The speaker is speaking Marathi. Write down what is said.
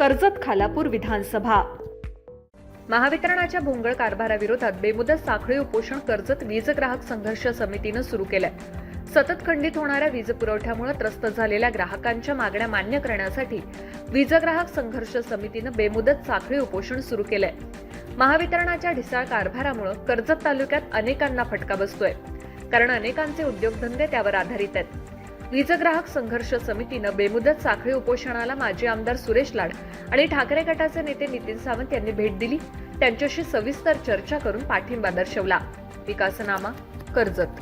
कर्जत खालापूर विधानसभा. महावितरणाच्या भोंगळ कारभाराविरोधात बेमुदत साखळी उपोषण कर्जत वीज ग्राहक संघर्ष समितीनं सुरू केलंय. सतत खंडित होणाऱ्या वीज पुरवठ्यामुळे त्रस्त झालेल्या ग्राहकांच्या मागण्या मान्य करण्यासाठी वीज ग्राहक संघर्ष समितीनं बेमुदत साखळी उपोषण सुरू केलंय. महावितरणाच्या ढिसाळ कारभारामुळे कर्जत तालुक्यात अनेकांना फटका बसतोय. कारण अनेकांचे उद्योगधंदे त्यावर आधारित आहेत. वीज ग्राहक संघर्ष समितीनं बेमुदत साखळी उपोषणाला माजी आमदार सुरेश लाड आणि ठाकरे गटाचे नेते नितीन सावंत यांनी भेट दिली. त्यांच्याशी सविस्तर चर्चा करून पाठिंबा दर्शवला. विकासनामा कर्जत.